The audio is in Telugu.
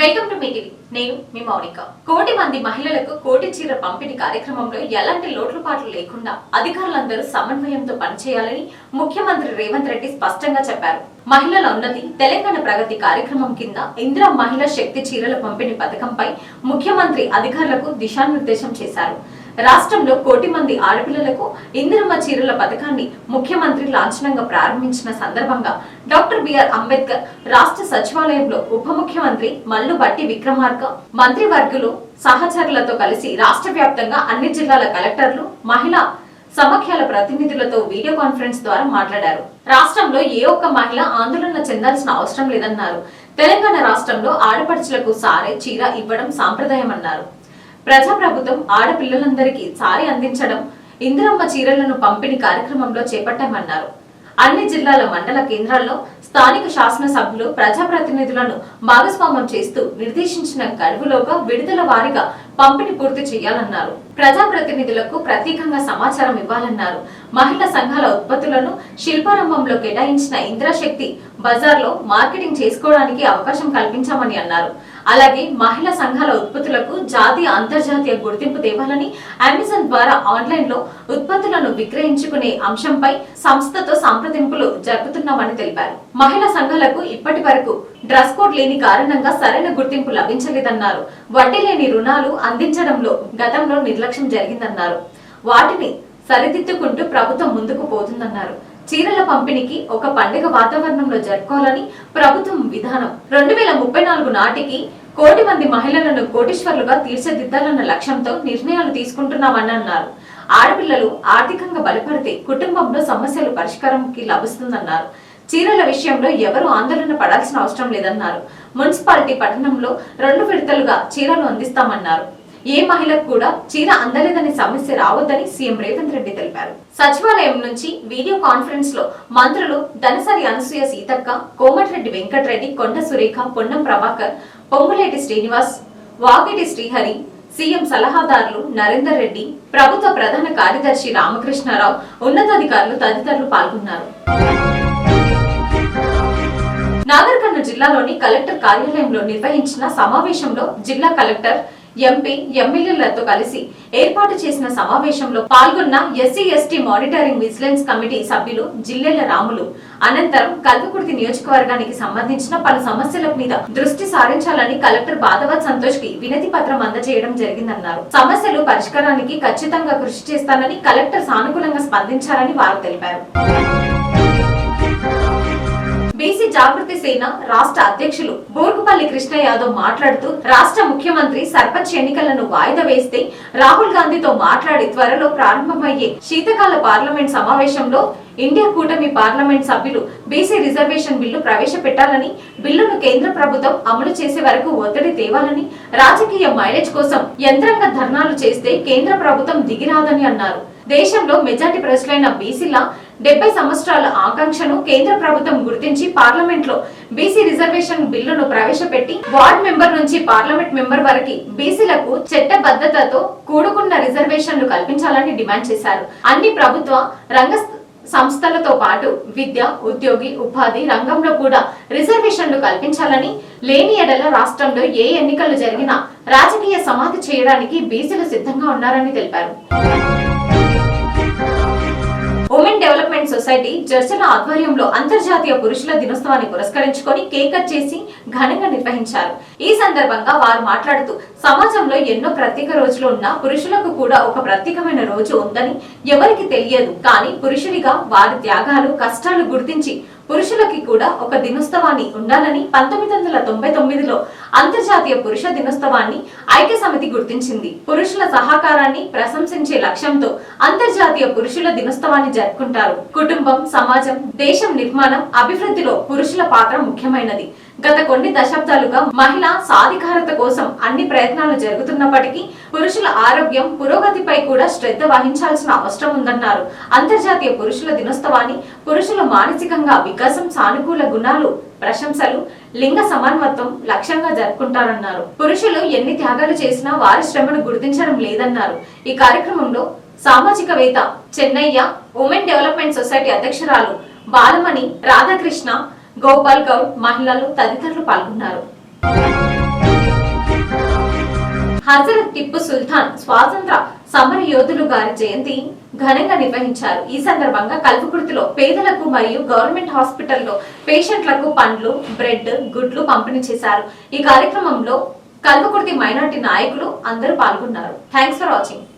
వెల్కమ్ టు మీటివి నేను మీ మౌనిక. కోటి మంది మహిళలకు కోటి చీర పంపిణీ కార్యక్రమంలో ఎలాంటి లోట్లుపాట్లు లేకుండా అధికారులందరూ సమన్వయంతో పనిచేయాలని ముఖ్యమంత్రి రేవంత్ రెడ్డి స్పష్టంగా చెప్పారు. మహిళల ఉన్నతి తెలంగాణ ప్రగతి కార్యక్రమం కింద ఇందిరా మహిళా శక్తి చీరల పంపిణీ పథకంపై ముఖ్యమంత్రి అధికారులకు దిశానిర్దేశం చేశారు. రాష్ట్రంలో కోటి మంది ఆడపిల్లలకు ఇందిరమ్మ చీరల పథకాన్ని ముఖ్యమంత్రి లాంఛనంగా ప్రారంభించిన సందర్భంగా డాక్టర్ బిఆర్ అంబేద్కర్ రాష్ట్ర సచివాలయంలో ఉప ముఖ్యమంత్రి మల్లు బట్టి విక్రమార్క మంత్రివర్గులు సహచరులతో కలిసి రాష్ట్ర వ్యాప్తంగా అన్ని జిల్లాల కలెక్టర్లు మహిళా సమాఖ్యల ప్రతినిధులతో వీడియో కాన్ఫరెన్స్ ద్వారా మాట్లాడారు. రాష్ట్రంలో ఏ ఒక్క మహిళ ఆందోళన చెందాల్సిన అవసరం లేదన్నారు. తెలంగాణ రాష్ట్రంలో ఆడపడుచులకు సారే చీర ఇవ్వడం సాంప్రదాయమన్నారు. ప్రజాప్రభుత్వం ఆడపిల్లలందరికీ సారి అందించడం ఇందిరమ్మ చీరలను పంపిణీ కార్యక్రమంలో చేపట్టామన్నారు. అన్ని జిల్లాల మండల కేంద్రాల్లో స్థానిక శాసనసభ్యులు ప్రజాప్రతినిధులను భాగస్వామ్యం చేస్తూ నిర్దేశించిన గడువులోగా విడుదల వారీగా పంపిణీ పూర్తి చేయాలన్నారు. ప్రజాప్రతినిధులకు ప్రత్యేకంగా సమాచారం ఇవ్వాలన్నారు. మహిళా సంఘాల ఉత్పత్తులను శిల్పారంభంలో కేటాయించిన ఇంద్రాశక్తి బజార్లో మార్కెటింగ్ చేసుకోవడానికి అవకాశం కల్పించామని అన్నారు. అలాగే మహిళా సంఘాల ఉత్పత్తులకు జాతీయ అంతర్జాతీయ గుర్తింపు తేవాలని అమెజాన్ ద్వారా ఆన్లైన్లో ఉత్పత్తులను విక్రయించుకునే అంశంపై సంస్థతో సంప్రదింపులు జరుపుతున్నామని తెలిపారు. మహిళా సంఘాలకు ఇప్పటి వరకు డ్రెస్ కోడ్ లేని కారణంగా సరైన గుర్తింపు లభించలేదన్నారు. వడ్డీ లేని రుణాలు అందించడంలో గతంలో నిర్లక్ష్యం జరిగిందన్నారు. వాటిని సరిదిద్దుకుంటూ ప్రభుత్వం ముందుకు పోతుందన్నారు. చీరల పంపిణీకి ఒక పండుగ వాతావరణంలో జరుపుకోవాలని ప్రభుత్వం విధానం. రెండు వేల ముప్పై నాలుగు నాటికి కోటి మంది మహిళలను కోటీశ్వర్లుగా తీర్చిదిద్దాలన్న లక్ష్యంతో నిర్ణయాలు తీసుకుంటున్నామని అన్నారు ఆడపిల్లలు ఆర్థికంగా బలపడితే కుటుంబంలో సమస్యలు పరిష్కారంకి లభిస్తుందన్నారు. చీరల విషయంలో ఎవరు ఆందోళన పడాల్సిన అవసరం లేదన్నారు. మున్సిపాలిటీ పట్టణంలో రెండు విడతలుగా చీరలు అందిస్తామన్నారు. ఏ మహిళకు కూడా చీర అందలేదని సమస్య రావద్దని సీఎం రేవంత్ రెడ్డి తెలిపారు. సచివాలయం నుంచి వీడియో కాన్ఫరెన్స్లో మంత్రులు దనసరి అనసూయ సీతక్క కోమటిరెడ్డి వెంకటరెడ్డి కొండ సురేఖ పొన్నం ప్రభాకర్ పొంగులేటి శ్రీనివాస్ వాగిటి శ్రీహరి సీఎం సలహాదారులు నరేందర్ రెడ్డి ప్రభుత్వ ప్రధాన కార్యదర్శి రామకృష్ణారావు ఉన్నతాధికారులు తదితరులు పాల్గొన్నారు. నాగర్ కర్నూలు జిల్లాలోని కలెక్టర్ కార్యాలయంలో నిర్వహించిన సమావేశంలో జిల్లా కలెక్టర్ ఎంపీ ఎమ్మెల్యేలతో కలిసి ఏర్పాటు చేసిన సమావేశంలో పాల్గొన్న SC ST monitoring vigilance committee సభ్యులు జిల్లెల రాములు. అనంతరం కల్వకుర్తి నియోజకవర్గానికి సంబంధించిన పలు సమస్యల మీద దృష్టి సారించాలని కలెక్టర్ బాధవత్ సంతోష్కి వినతి పత్రం అందజేయడం జరిగిందన్నారు. సమస్యలు పరిష్కారానికి ఖచ్చితంగా కృషి చేస్తానని కలెక్టర్ సానుకూలంగా స్పందించారని వారు తెలిపారు. బీసీ జాగృతి సేన రాష్ట్ర అధ్యక్షులు బోర్గుపల్లి కృష్ణ యాదవ్ మాట్లాడుతూ రాష్ట్ర ముఖ్యమంత్రి సర్పంచ్ ఎన్నికలను వాయిదా వేస్తే రాహుల్ గాంధీతో మాట్లాడి త్వరలో ప్రారంభమయ్యే శీతకాల పార్లమెంట్ సమావేశంలో ఇండియా కూటమి పార్లమెంట్ సభ్యులు బీసీ రిజర్వేషన్ బిల్లు ప్రవేశపెట్టాలని బిల్లును కేంద్ర ప్రభుత్వం అమలు చేసే వరకు ఒత్తిడి తేవాలని రాజకీయ మైలేజ్ కోసం యంత్రాంగ ధర్నాలు చేస్తే కేంద్ర ప్రభుత్వం దిగిరాదని అన్నారు. దేశంలో మెజార్టీ ప్రజలైన బీసీల డెబ్బై సంవత్సరాల ఆకాంక్షను కేంద్ర ప్రభుత్వం గుర్తించి పార్లమెంట్లో బీసీ రిజర్వేషన్ బిల్లును ప్రవేశపెట్టి వార్డ్ మెంబర్ నుంచి పార్లమెంట్ మెంబర్ వరకు బీసీలకు చట్టబద్ధతతో కూడుకున్న రిజర్వేషన్లు కల్పించాలని డిమాండ్ చేశారు. అన్ని ప్రభుత్వ రంగ సంస్థలతో పాటు విద్య ఉద్యోగి ఉపాధి రంగంలో కూడా రిజర్వేషన్లు కల్పించాలని లేని ఎడల రాష్ట్రంలో ఏ ఎన్నికలు జరిగినా రాజకీయ సమాధి చేయడానికి బీసీలు సిద్ధంగా ఉన్నారని తెలిపారు. డెవలప్మెంట్ సొసైటీ జర్చల ఆధ్వర్యంలో అంతర్జాతీయ పురుషుల దినోత్సవాన్ని పురస్కరించుకొని కేక్ కట్ చేసి ఘనంగా నిర్వహించారు. ఈ సందర్భంగా వారు మాట్లాడుతూ సమాజంలో ఎన్నో ప్రత్యేక రోజులు ఉన్నా పురుషులకు కూడా ఒక ప్రత్యేకమైన రోజు ఉందని ఎవరికి తెలియదు. కానీ పురుషుడిగా వారి త్యాగాలు కష్టాలు గుర్తించి పురుషులకి కూడా ఒక దినోత్సవాన్ని ఉండాలని పంతొమ్మిది వందల తొంభై తొమ్మిదిలో అంతర్జాతీయ పురుష దినోత్సవాన్ని ఐక్య సమితి గుర్తించింది. పురుషుల సహకారాన్ని ప్రశంసించే లక్ష్యంతో అంతర్జాతీయ పురుషుల దినోత్సవాన్ని జరుపుకుంటారు కుటుంబం సమాజం దేశం నిర్మాణం అభివృద్ధిలో పురుషుల పాత్ర ముఖ్యమైనది. గత కొన్ని దశాబ్దాలుగా మహిళ సాధికారత కోసం అన్ని ప్రయత్నాలు జరుగుతున్నప్పటికీ పురుషుల ఆరోగ్యం పురోగతిపై కూడా శ్రద్ధ వహించాల్సిన అవసరం ఉందన్నారు. అంతర్జాతీయ పురుషుల దినోత్సవాన్ని పురుషుల మానసికంగా వికాసం సానుకూల గుణాలు ప్రశంసలు లింగ సమానత్వం లక్ష్యంగా జరుపుకుంటారన్నారు. పురుషులు ఎన్ని త్యాగాలు చేసినా వారి శ్రమను గుర్తించడం లేదన్నారు. ఈ కార్యక్రమంలో సామాజికవేత్త చెన్నయ్య ఉమెన్ డెవలప్మెంట్ సొసైటీ అధ్యక్షురాలు బాలమణి రాధాకృష్ణ గోపాల్ గౌడ్ మహిళలు తదితరులు పాల్గొన్నారు. హజరత్ టిప్పు సుల్తాన్ స్వాతంత్ర సమర యోధులు గారి జయంతి ఘనంగా నిర్వహించారు. ఈ సందర్భంగా కల్పకుర్తిలో పేదలకు మరియు గవర్నమెంట్ హాస్పిటల్లో పేషెంట్లకు పండ్లు బ్రెడ్ గుడ్లు పంపిణీ చేశారు. ఈ కార్యక్రమంలో కల్పకుర్తి మైనార్టీ నాయకులు అందరూ పాల్గొన్నారు. Thanks for watching